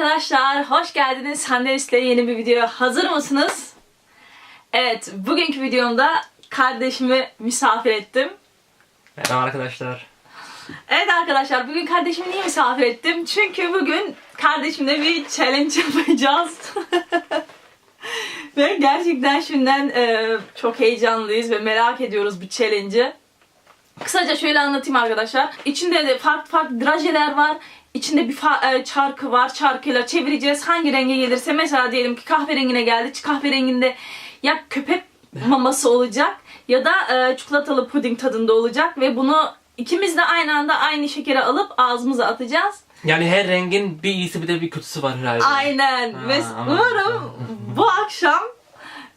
arkadaşlar, hoş geldiniz. Hande Üst'le yeni bir video hazır mısınız? Evet, bugünkü videomda kardeşimi misafir ettim. Merhaba arkadaşlar. Evet arkadaşlar, bugün kardeşimi niye misafir ettim? Çünkü bugün kardeşimle bir challenge yapacağız. ve gerçekten şimdiden e, çok heyecanlıyız ve merak ediyoruz bu challenge'ı. Kısaca şöyle anlatayım arkadaşlar. İçinde de farklı farklı drajeler var. İçinde bir e, çarkı var. Çarkıyla çevireceğiz. Hangi renge gelirse mesela diyelim ki kahverengine geldi. Kahverenginde ya köpek maması olacak ya da e, çikolatalı puding tadında olacak ve bunu ikimiz de aynı anda aynı şekeri alıp ağzımıza atacağız. Yani her rengin bir iyisi bir de bir kötüsü var herhalde. Aynen. Ha, Ve umarım bu akşam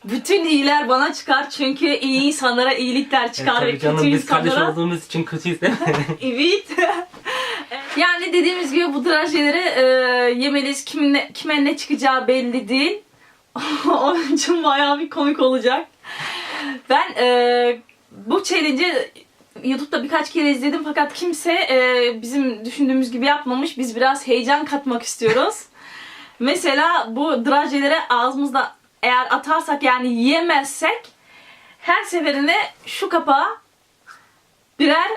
bütün iyiler bana çıkar çünkü iyi insanlara iyilikler Evet, çıkar ve tabii kötü canım biz kardeş insanlara olduğumuz için kötüyüz değil mi? Evet. yani dediğimiz gibi bu drajeleri e, yemeliyiz. Kimin ne, kime ne çıkacağı belli değil. Onun için bayağı bir komik olacak. Ben e, bu challenge'i YouTube'da birkaç kere izledim fakat kimse e, bizim düşündüğümüz gibi yapmamış. Biz biraz heyecan katmak istiyoruz. Mesela bu drajelere ağzımızda eğer atarsak yani yiyemezsek her seferinde şu kapağı birer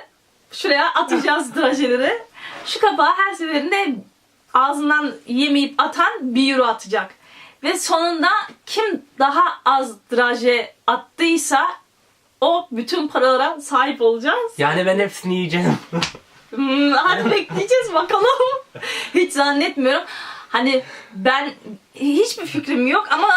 şuraya atacağız drajeleri. Şu kapağı her seferinde ağzından yemeyip atan bir euro atacak. Ve sonunda kim daha az draje attıysa o bütün paralara sahip olacağız. yani ben hepsini yiyeceğim. Hmm, hadi bekleyeceğiz bakalım. Hiç zannetmiyorum. Hani ben hiçbir fikrim yok ama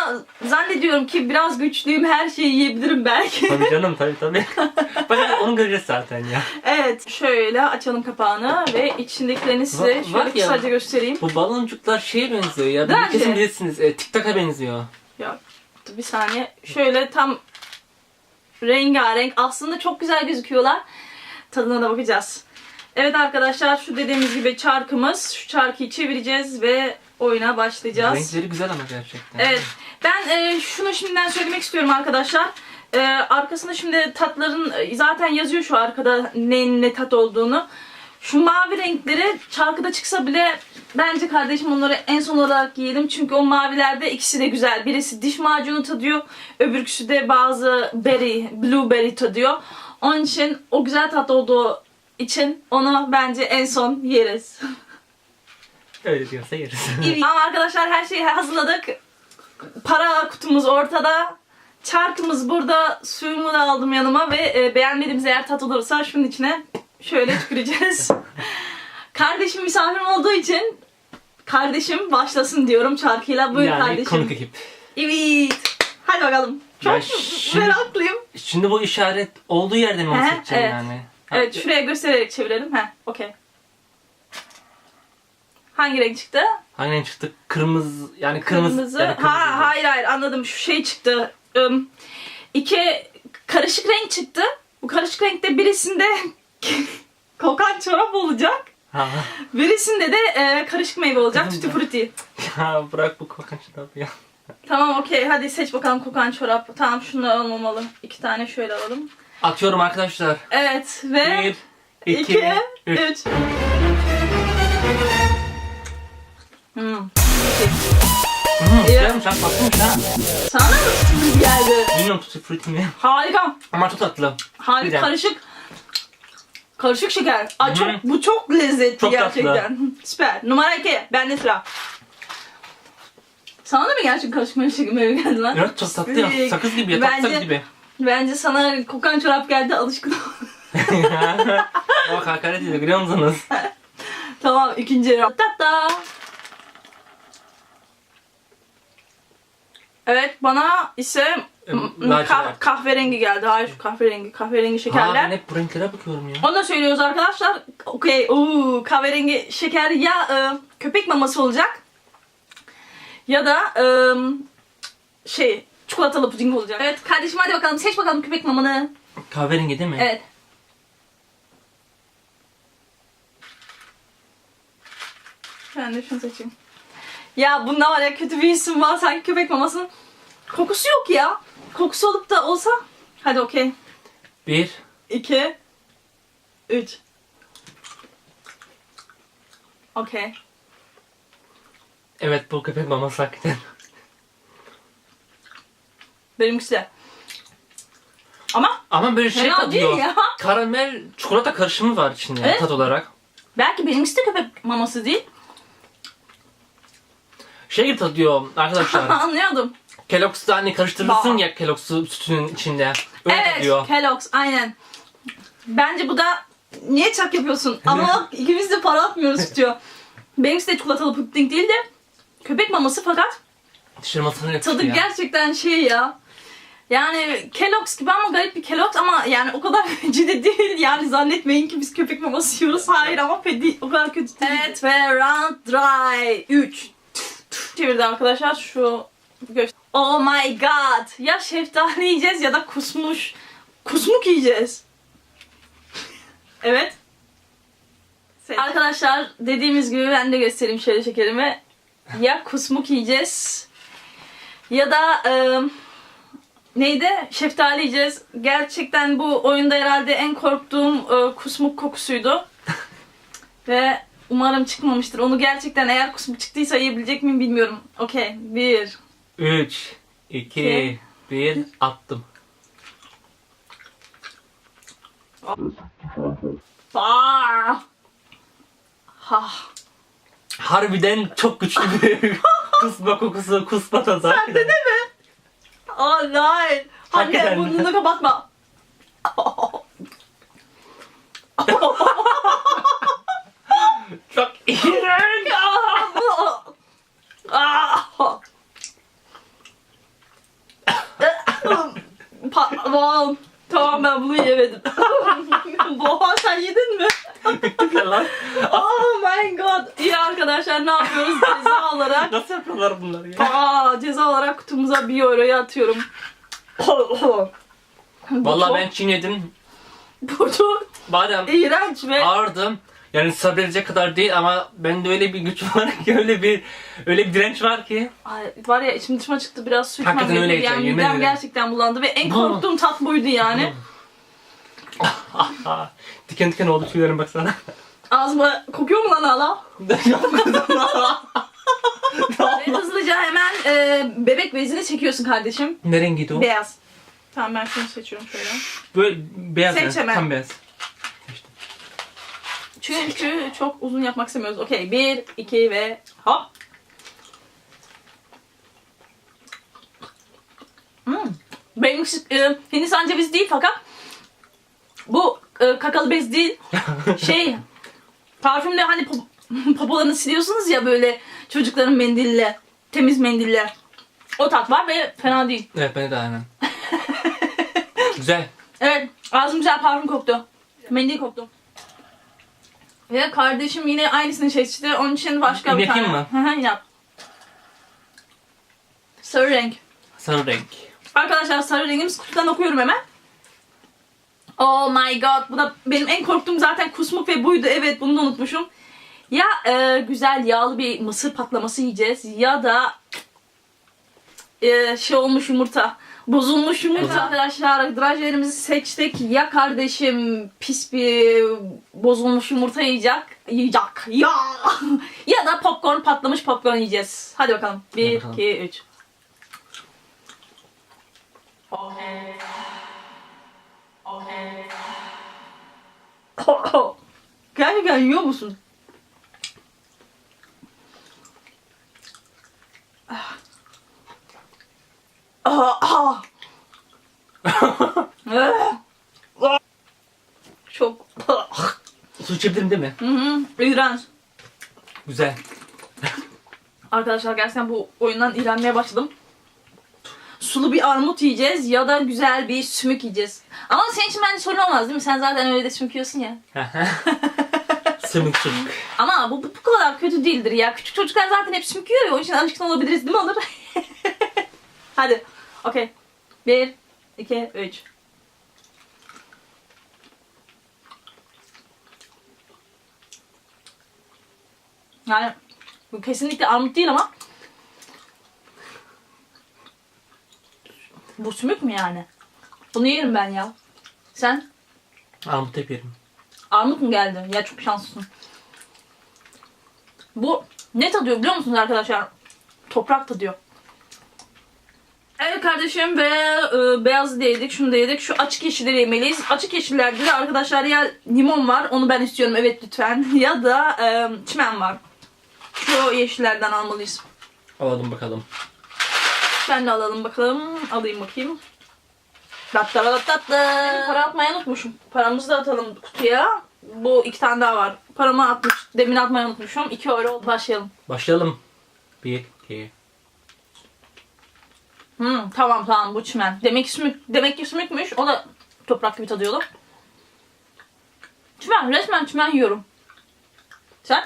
zannediyorum ki biraz güçlüyüm her şeyi yiyebilirim belki. tabii canım tabii tabii. Bakın onu göreceğiz zaten ya. Evet, şöyle açalım kapağını ve içindekilerini size Va- şöyle var ya. kısaca göstereyim. Bu baloncuklar şeye benziyor ya. Bir kesin bilirsiniz. E, TikTok'a benziyor. Ya bir saniye. Şöyle tam rengarenk. Aslında çok güzel gözüküyorlar. Tadına da bakacağız. Evet arkadaşlar şu dediğimiz gibi çarkımız. Şu çarkıyı çevireceğiz ve oyuna başlayacağız. Renkleri güzel ama gerçekten. Evet. Ben e, şunu şimdiden söylemek istiyorum arkadaşlar. E, arkasında şimdi tatların e, zaten yazıyor şu arkada neyin ne tat olduğunu. Şu mavi renkleri çarkıda çıksa bile bence kardeşim onları en son olarak yiyelim. Çünkü o mavilerde ikisi de güzel. Birisi diş macunu tadıyor. Öbürküsü de bazı berry, blueberry tadıyor. Onun için o güzel tat olduğu için onu bence en son yeriz. Öyle diyorsa yeriz. Ama arkadaşlar her şeyi hazırladık. Para kutumuz ortada. Çarkımız burada. Suyumu da aldım yanıma ve e, beğenmediğimiz eğer tat olursa şunun içine şöyle tüküreceğiz. kardeşim misafirim olduğu için kardeşim başlasın diyorum çarkıyla. Buyur yani kardeşim. konuk ekip. Evet. Hadi bakalım. Çok Ya şimdi- meraklıyım. Şimdi bu işaret olduğu yerde mi He, seçeceğim evet. yani? Evet şuraya göstererek çevirelim. He, okey. Hangi renk çıktı? Hangi renk çıktı? Kırmızı yani kırmızı. Kırmızı. yani kırmızı ha, hayır hayır anladım. Şu şey çıktı. Üm, iki karışık renk çıktı. Bu karışık renkte birisinde kokan çorap olacak. Ha. Birisinde de e, karışık meyve olacak. Tutti frutti. ya bırak bu kokan şarabı ya. Tamam okey. Hadi seç bakalım kokan çorap. Tamam şunlar olmamalı. İki tane şöyle alalım. Atıyorum arkadaşlar. Evet ve Bir, iki, iki, üç. üç. Hmm. Hı, güzelmiş ha tatlıymış ha. Sana da sürpriz geldi. Bilmiyorum tutti frutti mi? Harika. Ama çok tatlı. Harika Güzel. karışık. Karışık şeker. Hı. çok bu çok lezzetli Çok tatlı. gerçekten. Süper. Numara 2. Bende sıra. Sana da mı gerçekten karışık meyve şeker meyve geldi lan? Evet çok tatlı ya. Sakız gibi ya. Tatlı Bence, gibi. bence sana kokan çorap geldi alışkın ol. Bak hakaret ediyor görüyor musunuz? tamam ikinci round. Tatta. Evet bana ise lacivert. kah- kahverengi geldi. Hayır kahverengi. Kahverengi Ha, şekerler. ben hep bu renklere bakıyorum ya. Onu da söylüyoruz arkadaşlar. Okey. Oo, kahverengi şeker ya e, köpek maması olacak. Ya da e, şey çikolatalı puding olacak. Evet kardeşim hadi bakalım seç bakalım köpek mamanı. Kahverengi değil mi? Evet. Ben de şunu seçeyim. Ya bunda var ya kötü bir isim var sanki köpek mamasının. Kokusu yok ya. Kokusu olup da olsa. Hadi okey. Bir. 2 3 Okey. Evet bu köpek maması hakikaten. Benimkisi de. Ama Ama böyle şey Fena tadıyor. değil ya. Karamel çikolata karışımı var içinde Evet. tat olarak. belki benimkisi de köpek maması değil. Şey gibi tadıyor arkadaşlar. Anlıyordum. Kellogg's'ta hani karıştırırsın Bah. ya Kellogg's'u sütünün içinde. Öyle evet, tadıyor. Kellogg's aynen. Bence bu da niye çak yapıyorsun? Ama bak, ikimiz de para atmıyoruz diyor. Benimkisi de çikolatalı puding değil de köpek maması fakat yapıştı tadı ya. gerçekten şey ya. Yani Kellogg's gibi ama garip bir Kellogg's ama yani o kadar ciddi değil. Yani zannetmeyin ki biz köpek maması yiyoruz. Hayır ama pedi o kadar kötü değil. Evet ve round dry. 3. Çevirdi arkadaşlar şu göster. Oh my god. Ya şeftali yiyeceğiz ya da kusmuş. Kusmuk yiyeceğiz. evet. Arkadaşlar dediğimiz gibi ben de göstereyim şöyle şekerimi. Ya kusmuk yiyeceğiz ya da e, neydi? Şeftali yiyeceğiz. Gerçekten bu oyunda herhalde en korktuğum e, kusmuk kokusuydu. Ve umarım çıkmamıştır. Onu gerçekten eğer kusmuk çıktıysa yiyebilecek miyim bilmiyorum. Okey. Bir. 3, 2, İki. 1 attım. Aa! Ha. Harbiden çok güçlü bir kusma kokusu, kusma tadı. Sende de mi? Hayır. Anne Hakikaten. burnunu kapatma. Çok iğrenç. Ah! Patlamam. Tamam ben bunu yemedim. Boğa sen yedin mi? Bitti lan. Oh my god. İyi arkadaşlar ne yapıyoruz ceza olarak? Nasıl yapıyorlar bunları ya? Aa, ceza olarak kutumuza bir euroyu atıyorum. Bu Vallahi ben çiğnedim. Bu çok Badem iğrenç ve ağırdım. Yani sabredecek kadar değil ama bende öyle bir güç var ki öyle bir öyle bir direnç var ki. Ay, var ya içim dışıma çıktı biraz su içmem Hakikaten gerekiyor. öyleydi, Yani yemin midem ederim. gerçekten bulandı ve en korktuğum tat buydu yani. diken diken oldu tüylerim baksana. Ağzıma kokuyor mu lan hala? Ve hızlıca hemen e, bebek bezini çekiyorsun kardeşim. ne rengiydi o? Beyaz. Tamam ben şunu seçiyorum şöyle. Böyle beyaz Seç yani, hemen. tam beyaz. Çünkü çok uzun yapmak istemiyoruz. Okey. Bir, iki ve hop. Hmm. Benim e, Hindistan cevizi değil fakat bu e, kakalı bez değil. Şey parfümle hani pop- popolarını siliyorsunuz ya böyle çocukların mendille, temiz mendille. O tat var ve fena değil. Evet bende de aynen. Güzel. Evet, ağzım güzel parfüm koktu. Mendil koktu. Ve kardeşim yine aynısını seçti. Onun için başka bir tane. yapayım Hı hı, yap. Sarı renk. Sarı renk. Arkadaşlar sarı rengimiz kutudan okuyorum hemen. Oh my god. Bu da benim en korktuğum zaten kusmuk ve buydu. Evet bunu da unutmuşum. Ya e, güzel yağlı bir mısır patlaması yiyeceğiz ya da e, şey olmuş yumurta. Bozulmuş yumurta. Evet. Arkadaşlar drajlerimizi seçtik. Ya kardeşim pis bir bozulmuş yumurta yiyecek. Yiyecek. Ya. ya da popcorn patlamış popcorn yiyeceğiz. Hadi bakalım. Hadi 1, bakalım. 2, 3. Okay. Okay. Gerçekten yiyor musun? Çok. Su içebilirim değil mi? Hı hı. İğrenç. Güzel. Arkadaşlar gerçekten bu oyundan iğrenmeye başladım. Sulu bir armut yiyeceğiz ya da güzel bir sümük yiyeceğiz. Ama senin için bence sorun olmaz değil mi? Sen zaten öyle de sümük yiyorsun ya. Sümük sümük. Ama bu, bu, bu kadar kötü değildir ya. Küçük çocuklar zaten hep sümük yiyor ya. Onun için alışkın olabiliriz değil mi Onur? Hadi. Okey. Bir, iki, üç. Yani bu kesinlikle armut değil ama bu sümük mü yani? Bunu yerim ben ya. Sen? Armut hep yerim. Armut mu geldi? Ya çok şanslısın. Bu Ne tadıyor biliyor musunuz arkadaşlar? Toprak tadıyor. Evet kardeşim ve e, beyazı da yedik, şunu da yedik. Şu açık yeşilleri yemeliyiz. Açık yeşillerde de arkadaşlar ya limon var, onu ben istiyorum evet lütfen. Ya da e, çimen var. Şu yeşillerden almalıyız. Alalım bakalım. Ben de alalım bakalım. Alayım bakayım. Tatlı tatlı. Para atmayı unutmuşum. Paramızı da atalım kutuya. Bu iki tane daha var. Paramı atmış. Demin atmayı unutmuşum. 2 euro oldu. Başlayalım. Başlayalım. Bir, iki. Hmm, tamam tamam bu çimen. Demek ki sümük, demek ki sümükmüş. O da toprak gibi tadıyordu. Çimen, resmen çimen yiyorum. Sen?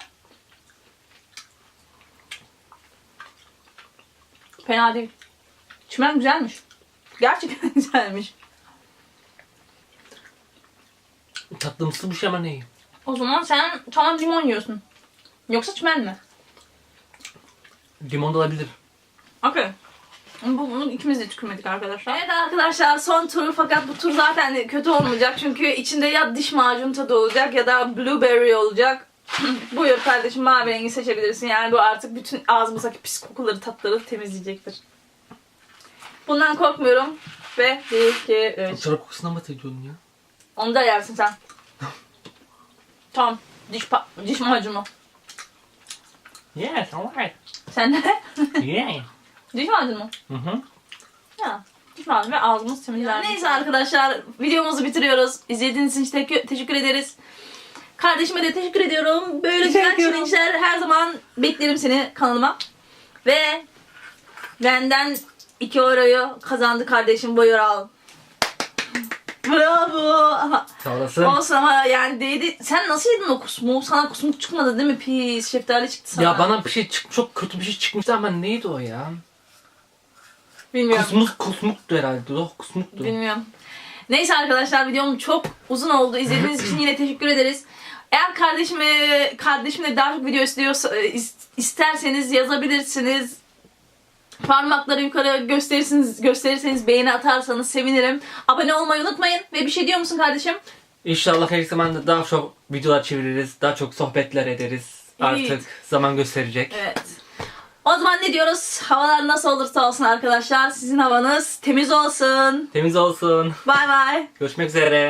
Fena değil. Çimen güzelmiş. Gerçekten güzelmiş. Tatlımsı bir şey ama ne? O zaman sen tamam limon yiyorsun. Yoksa çimen mi? Limon da olabilir. Okey. Bu, bunu ikimiz de tükürmedik arkadaşlar. Evet arkadaşlar son tur fakat bu tur zaten kötü olmayacak çünkü içinde ya diş macunu tadı olacak ya da blueberry olacak. Buyur kardeşim mavi rengi seçebilirsin yani bu artık bütün ağzımızdaki pis kokuları tatları temizleyecektir. Bundan korkmuyorum ve 1, 2, 3. Çorap kokusundan mı ediyorsun ya? Onu da yersin sen. tamam. Diş, pa- diş macunu. Yes, alright. Sen de? Yeah. diş macunu? Hı hı. Ya. Lütfen ve ağzımız temizler. Neyse arkadaşlar videomuzu bitiriyoruz. İzlediğiniz için te- teşekkür ederiz. Kardeşime de teşekkür ediyorum. Böyle güzel Teşekkür ederim. challenge'ler her zaman beklerim seni kanalıma. Ve benden 2 euroyu kazandı kardeşim buyur al. Bravo. Olasın. Olsun ama yani değdi. Sen nasıl yedin o kusmu? Sana kusmuk çıkmadı değil mi? Pis şeftali çıktı sana. Ya bana bir şey çık çok kötü bir şey çıkmıştı ama neydi o ya? Bilmiyorum. Kusmuk kusmuktu herhalde. Oh kusmuktu. Bilmiyorum. Neyse arkadaşlar videom çok uzun oldu. İzlediğiniz için yine teşekkür ederiz. Eğer kardeşime kardeşimle daha çok video istiyorsa, is- isterseniz yazabilirsiniz. Parmakları yukarı gösterirsiniz, gösterirseniz beğeni atarsanız sevinirim. Abone olmayı unutmayın. Ve bir şey diyor musun kardeşim? İnşallah her zaman da daha çok videolar çeviririz. Daha çok sohbetler ederiz. Evet. Artık zaman gösterecek. Evet. O zaman ne diyoruz? Havalar nasıl olursa olsun arkadaşlar. Sizin havanız temiz olsun. Temiz olsun. Bay bay. Görüşmek üzere.